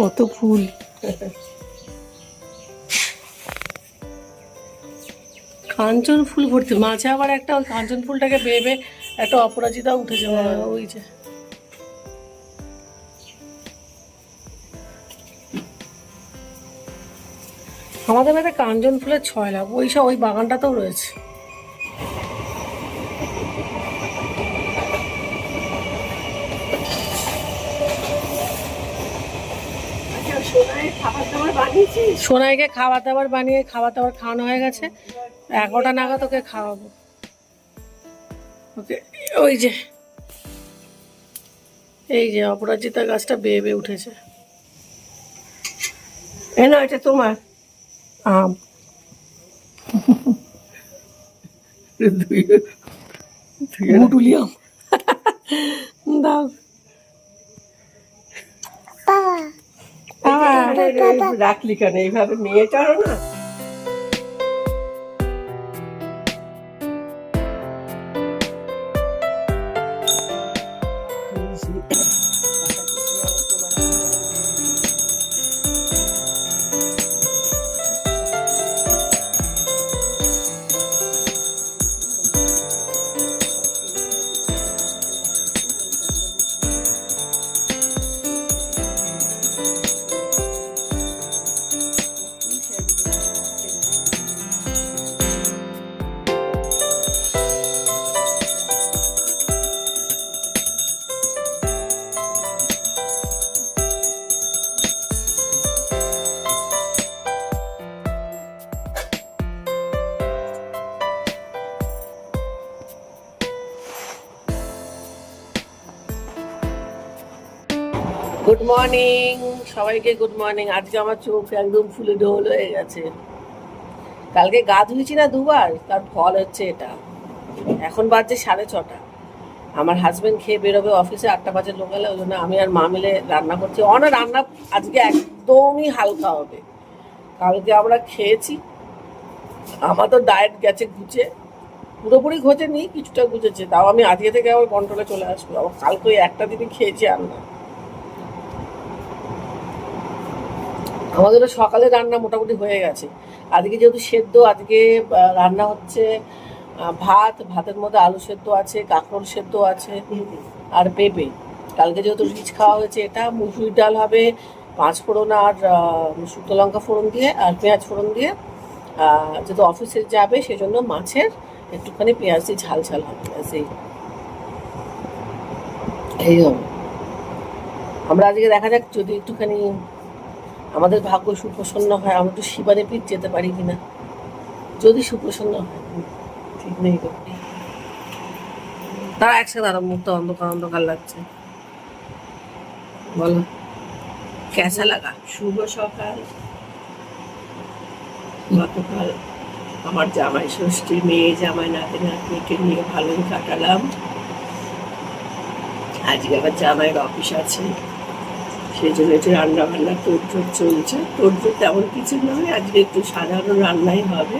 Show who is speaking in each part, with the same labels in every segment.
Speaker 1: কত ফুল কাঞ্চন ফুল ভর্তি। মাঝে আবার একটা ওই কাঞ্চন ফুলটাকে বেবে একটা অপরাজিতা উঠেছে ওই যে। আমাদের বাড়িতে কাঞ্চন ফুলের ছয় লাভ ওই সব, ওই বাগানটাতেও রয়েছে। সোনাইকে খাবার দাবার বানিয়ে খাবার দাবার খাওয়ানো হয়ে গেছে। এগারোটা নাগাদ ওকে খাওয়াবো। ওকে ওই যে এই যে অপরাজিতা গাছটা বেয়ে বেয়ে উঠেছে।
Speaker 2: এ না এটা তোমার।
Speaker 1: আম। দাও।
Speaker 2: রাখলি কেন? এইভাবে মেয়েটারও না
Speaker 1: মর্নিং, সবাইকে গুড মর্নিং। আজকে আমার চোখ একদম ফুলে ঢোল হয়ে গেছে। কালকে গা ধুয়েছি না দুবার, তার ফল হচ্ছে এটা। এখন বাজছে সাড়ে ছটা। আমার হাজবেন্ড খেয়ে বেরোবে অফিসে আটটা বাজে লোকালে ওই জন্য আমি আর মা মিলে রান্না করছি। অনা রান্না আজকে একদমই হালকা হবে। কালকে আমরা খেয়েছি। আমার তো ডায়েট গেছে ঘুচে পুরোপুরি ঘোচেনি কিছুটা ঘুচেছে তাও আমি আজকে থেকে আবার কন্ট্রোলে চলে আসব। আবার কালকে ওই একটা দিনই খেয়েছি আর না। আমাদেরও সকালে রান্না মোটামুটি হয়ে গেছে। আজকে যেহেতু সেদ্ধ, আজকে রান্না হচ্ছে ভাত, ভাতের মধ্যে আলু সেদ্ধ আছে, কাঁকরোল সেদ্ধ আছে আর পেঁপে। কালকে যেহেতু রিচ খাওয়া হয়েছে, এটা মুসুরির ডাল হবে, পাঁচ ফোড়ন আর শুকনো লঙ্কা ফোড়ন দিয়ে আর পেঁয়াজ ফোড়ন দিয়ে। যেহেতু অফিসে যাবে, সেজন্য মাছের একটুখানি পেঁয়াজ দিয়ে ঝাল ঝাল হবে, ব্যাস এই। আমরা আজকে দেখা যাক, যদি একটুখানি আমাদের ভাগ্য সুপ্রসন্ন হয়, আমরা একটু শিবানে পিঠ যেতে পারি কিনা? যদি সুপ্রসন্ন হয়, ঠিক নেই তো। তারা একসাথে আরও মুখটা অন্ধকার অন্ধকার লাগছে। বলো। কেসা লাগা?
Speaker 2: শুভ সকাল। গতকাল আমার জামাই ষষ্ঠী, মেয়ে জামাই নাতি নাতনিকে নিয়ে ভালোই কাটালাম। আজকে আবার জামাইয়ের অফিস আছে। সেই জন্য একটু রান্না বান্না তোড়জোড় চলছে। তোড়জোড় তেমন কিছু নয় আজকে একটু সাধারণ রান্নাই হবে।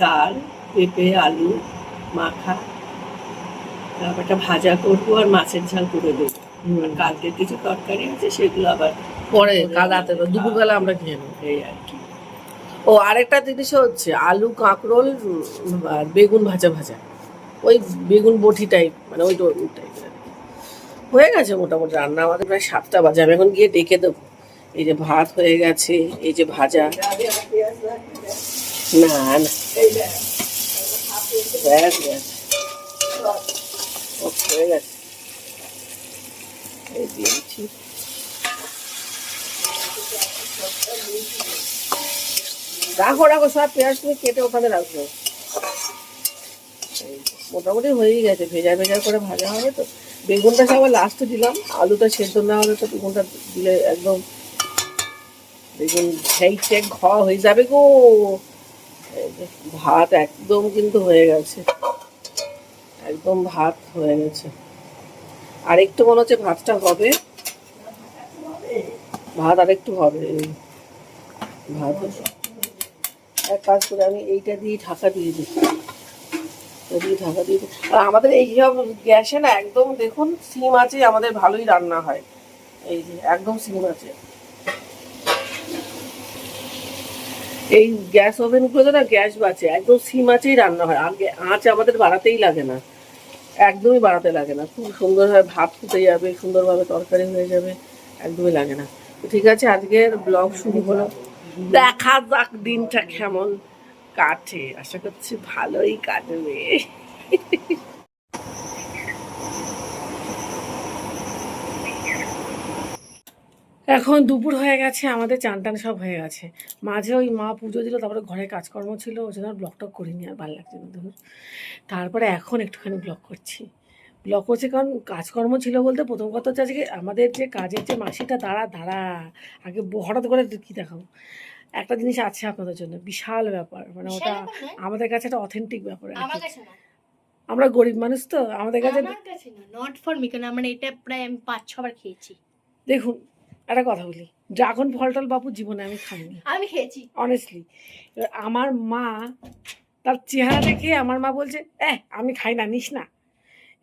Speaker 2: ডাল পেঁপে আলু মাখা তারপর একটা ভাজা করব আর মাছের ঝাল করে দেবো। আর কালকের কিছু তরকারি আছে সেগুলো আবার
Speaker 1: পরে কাল রাতে দুপুরবেলা আমরা খেয়ে নেব।
Speaker 2: এই আর কি।
Speaker 1: ও আরেকটা জিনিস হচ্ছে আলু কাঁকরোল আর বেগুন ভাজা ভাজা। ওই বেগুন বটি টাইপ মানে ওই টাইপের হয়ে গেছে মোটামুটি, রান্না আমাদের প্রায় সাতটা বাজে, আমি এখন গিয়ে ডেকে দেবো। এই যে ভাত হয়ে গেছে, এই যে ভাজা। না রাখো রাখো, সব পেঁয়াজ তুমি কেটে ওখানে রাখো। মোটামুটি হয়েই গেছে, ভেজা ভেজা করে ভাজা হবে তো। বেগুনটা সবাই লাস্টে দিলাম, আলুটা সেদ্ধ না হলে তো বেগুনটা দিলে একদম বেগুন সেই টেক খাওয়া হয়ে যাবে গো। ভাত একদম কিন্তু হয়ে গেছে। একদম ভাত হয়ে গেছে। আর একটু মনে হচ্ছে ভাতটা হবে। ভাত আর একটু হবে ভাত। এক কাজ করে আমি এইটা দিয়ে ঢাকা দিয়ে দিই। এটা ঢাকা দিয়ে আর আমাদের এই সব গ্যাসে না একদম দেখুন, সিম আছে, আমাদের ভালোই রান্না হয়। এই যে, একদম সিম আছে। এই গ্যাস ওভেনগুলোতে না গ্যাস বাঁচে, একদম সিম আছেই রান্না হয়। আগে আঁচ আমাদের বাড়াতেই লাগে না। একদমই বাড়াতে লাগে না। খুব সুন্দরভাবে ভাত ফুটে যাবে, সুন্দরভাবে তরকারি হয়ে যাবে, একদমই লাগে না। ঠিক আছে, আজকের ব্লগ শুরু হলো। দেখা যাক দিনটা কেমন। কাটে আশা করছি ভালোই কাটবে। এখন দুপুর হয়ে গেছে, আমাদের চান টান সব হয়ে গেছে। মাঝে ওই মা পুজো দিল, তারপরে ঘরে কাজকর্ম ছিল, ওই জন্য ব্লগ টক করিনি, আর ভালো লাগছে না ধর। তারপরে এখন একটুখানি ব্লগ করছি। ব্লগ করছি কারণ কাজকর্ম ছিল বলতে প্রথম কথা হচ্ছে আজকে আমাদের যে কাজের যে মাসিটা, দাঁড়া দাঁড়া। আগে হঠাৎ করে কী দেখাবো? একটা জিনিস আছে আপনাদের জন্য বিশাল ব্যাপার। মানে ওটা। আমাদের কাছে একটা অথেন্টিক ব্যাপার
Speaker 3: আমার কাছে না
Speaker 1: আমরা গরিব মানুষ তো আমাদের কাছে
Speaker 3: আমার কাছে না নট ফর মি কারণ আমরা এটা প্রায় আমি পাঁচ ছবার খেয়েছি।
Speaker 1: দেখুন একটা কথা বলি ড্রাগন ফল টল বাবু জীবনে আমি খাইনি।
Speaker 3: আমি খেয়েছি।
Speaker 1: অনেস্টলি আমার মা তার চেহারা দেখে আমার মা বলছে এ আমি খাই না নিস না।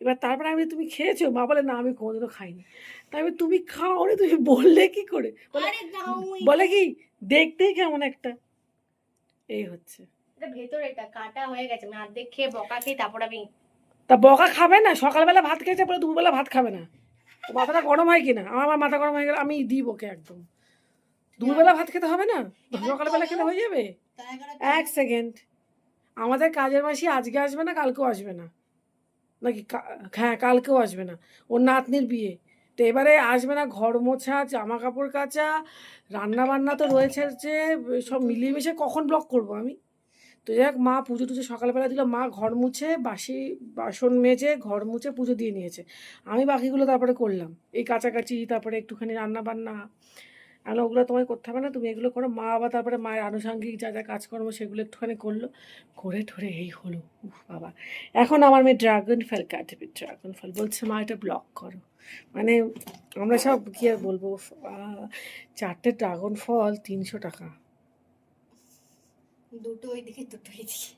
Speaker 1: এবার তারপরে আমি তুমি খেয়েছো? মা বলে না আমি কোনোদিনও খাইনি। তাই আমি তুমি খাও তুমি বললে কি করে? বলে কি দেখতেই কেমন একটা। এই হচ্ছে।
Speaker 3: এটা ভেতরে এটা কাটা হয়ে গেছে আমি অর্ধেক খেয়ে বকা খেয়ে তারপর আমি
Speaker 1: তা বকা খাবে না সকালবেলা ভাত খেয়েছে পরে দুপুরবেলা ভাত খাবে না। তো মাথাটা গরম হয় কিনা? আমার আমার মাথা গরম হয়ে গেলে আমি দিব ওকে একদম। দুপুরবেলা ভাত খেতে হবে না? সকালবেলা খেতে হয়ে যাবে? এক সেকেন্ড। আমাদের কাজের মাসি আজকে আসবে না কালকেও আসবে না। নাকি হ্যাঁ কালকেও আসবে না। ওর নাতনির বিয়ে। তো এবারে আসবে না, ঘর মোছা জামা কাপড় কাচা রান্না বান্না তো রয়েছে যে, সব মিলিয়ে মিশে কখন ব্লক করব আমি? তো যাই মা পুজো টুজো সকালবেলা দিল, মা ঘর মুছে, বাসি, বাসন মেজে, ঘর মুছে পুজো দিয়ে নিয়েছে। আমি বাকিগুলো তারপরে করলাম। এই কাছাকাছি তারপরে একটুখানি রান্না বান্না আর ওগুলো তোমায় করতে হবে না, তুমি এগুলো করো। মা আবার তারপরে মায়ের আনুষঙ্গিক যা যা কাজকর্ম সেগুলো একটুখানি করল। করে ঠরে এই হলো। উফ বাবা। এখন আমার মেয়ে ড্রাগন ফল কাটবে ড্রাগন ফল বলছে, মা, এটা ব্লক করো। মানে আমরা সব কি আর বলব? চারটে ড্রাগন ফল তিনশো টাকা।
Speaker 3: দুটো ওইদিকে দুটো এদিকে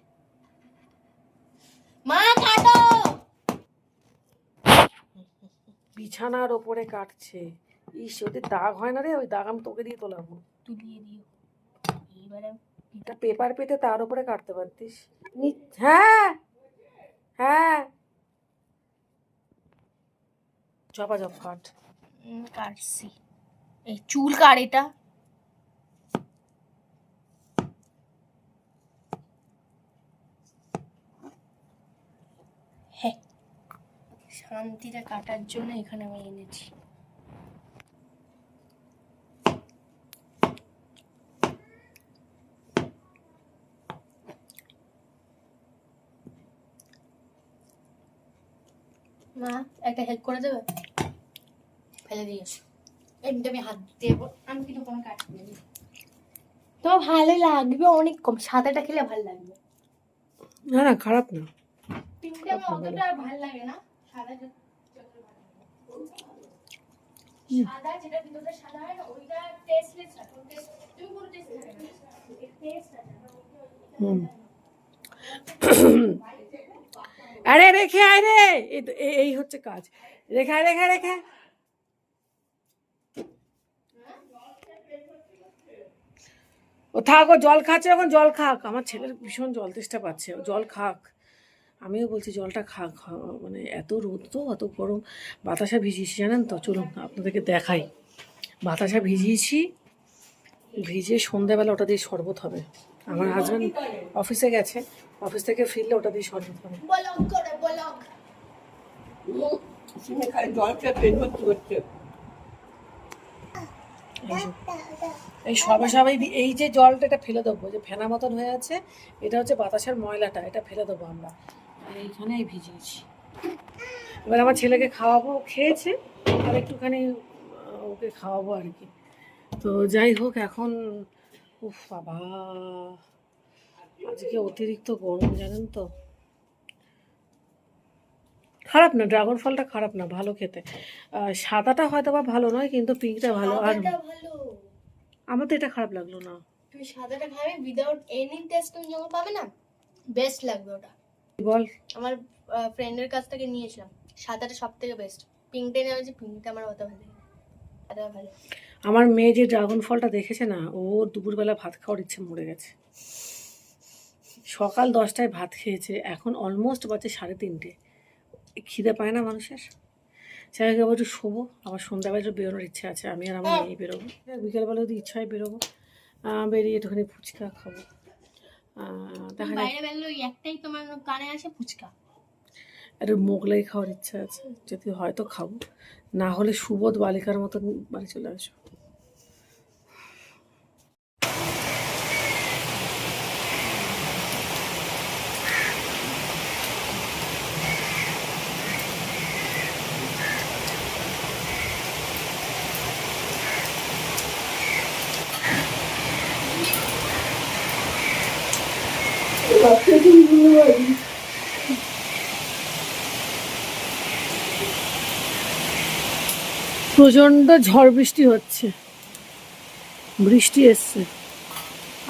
Speaker 3: মা কাটো!
Speaker 1: বিছানার ওপরে কাটছে। ইস ওদের দাগ হয় না রে? ওই দাগ আমি তোকে দিয়ে তোলাবো।
Speaker 3: তুলিয়ে দিও। এবারে
Speaker 1: পেপার পেতে তার উপরে কাটতে পারতিস। হ্যাঁ হ্যাঁ। চপা চপ কাট
Speaker 3: কাটছি এই চুল কাট এটা? হ্যাঁ শান্তিটা কাটার জন্য এখানে আমি এনেছি। মা একটা হেল্প করে দেবে? ফেলে দিয়েছ এমনিতে আমি হাত দেবো। আমি কিন্তু কোনো কাজ করিনি। তো ভালো লাগবে অনেক কম সাদাটা খেলে ভালো লাগবে।
Speaker 1: না না খারাপ না।
Speaker 3: পিঙ্কটা আমার অতটা ভালো লাগে না। সাদা যেটা ভিতরটা সাদা হয় না ওইটা টেস্টলেস না তুমি কোনো টেস্ট টেস্ট আছে।
Speaker 1: হুম আরে রেখে আয় রে। এই হচ্ছে কাজ। রেখে রেখে রেখে ও থাক, ও জল খাচ্ছে এখন জল খাক। আমার ছেলের ভীষণ জল তেষ্টা পাচ্ছে। জল খাক। আমিও বলছি, জলটা খাক। মানে এত রোদ তো, এত গরম। বাতাসা ভিজিয়েছি, জানেন তো? চলুন, আপনাদেরকে দেখাই। বাতাসা ভিজিয়েছি ভিজে সন্ধ্যাবেলা ওটা দিয়ে শরবত হবে। আমার হাজব্যান্ড অফিসে গেছে। অফিস থেকে ফিরলে ওটা দিয়ে শরবত হবে
Speaker 3: ব্লগ করে ব্লগ
Speaker 2: সিমে খালি জল খেয়ে পেট ভর্তি করছে।
Speaker 1: এই। সবে সবাই এই যে জলটা এটা ফেলে দেবো যে ফেনা মতন হয়ে আছে এটা হচ্ছে বাতাসের ময়লাটা এটা ফেলে দেবো আমরা। আর এইখানে এই ভিজিয়েছি। এবার আমার ছেলেকে খাওয়াবো খেয়েছে আর একটুখানি ওকে খাওয়াবো আর কি। তো যাই হোক এখন উফ বাবা। আজকে অতিরিক্ত গরম জানেন তো? খারাপ না ড্রাগন ফলটা খারাপ না ভালো খেতে। সাদাটা হয়তো বা ভালো নয় কিন্তু পিঙ্কটা ভালো। আর আমার তো এটা খারাপ লাগল না।
Speaker 3: তুমি সাদাটা খাবে উইদাউট এনি টেস্ট তুমি যখন পাবে না? বেস্ট লাগবে ওটা।
Speaker 1: বল।
Speaker 3: আমার ফ্রেন্ডের কাছ থেকে নিয়েছিলাম। সাদাটা সব থেকে বেস্ট পিঙ্কটা নিয়ে হয়েছে পিঙ্কটা আমার অত ভালো।
Speaker 1: আমার মেয়ে যে ড্রাগন ফলটা দেখেছে না ও দুপুরবেলা ভাত খাওয়ার ইচ্ছে মরে গেছে। সকাল দশটায় ভাত খেয়েছে এখন অলমোস্ট বাজে সাড়ে তিনটে। খিদে পায় না মানুষের? সেটাকে আবার একটু শোবো আবার সন্ধ্যাবেলা একটু বেরোনোর ইচ্ছা আছে আমি আর আমার মেয়ে বেরোবো। বিকেলবেলা যদি ইচ্ছা হয় বেরোবো বেরিয়ে একটুখানি ফুচকা খাব। দেখা
Speaker 3: একটাই তোমার কানে আসে ফুচকা।
Speaker 1: একটু মোগলাই খাওয়ার ইচ্ছা আছে যদি হয়তো খাব। না হলে সুবোধ বালিকার মতন বাড়ি চলে আসব প্রচণ্ড ঝড় বৃষ্টি হচ্ছে। বৃষ্টি এসছে।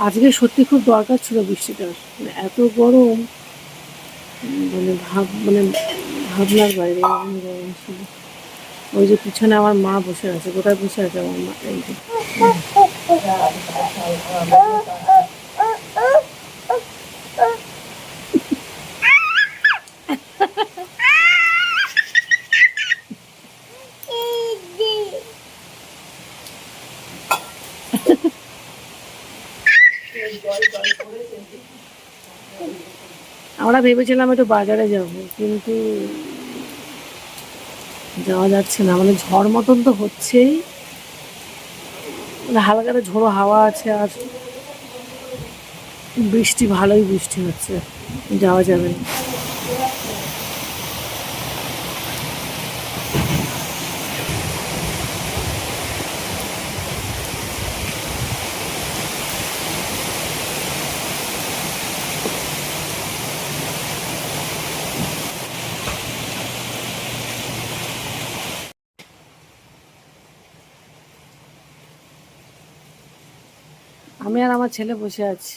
Speaker 1: আজকে সত্যি খুব দরকার ছিল বৃষ্টিটার। মানে এত গরম মানে ভাব মানে ভাবনার বাইরে গরম ছিল। ওই যে পিছনে আমার মা বসে আছে, কোথায় বসে আছে আমার মা? এই যে। আমরা ভেবেছিলাম একটু বাজারে যাব, কিন্তু যাওয়া যাচ্ছে না। মানে ঝড় মতন তো হচ্ছেই। মানে হালকা ঝোড়ো হাওয়া আছে আর বৃষ্টি, ভালোই বৃষ্টি হচ্ছে। যাওয়া যাবে না। আমি আর আমার ছেলে বসে আছি।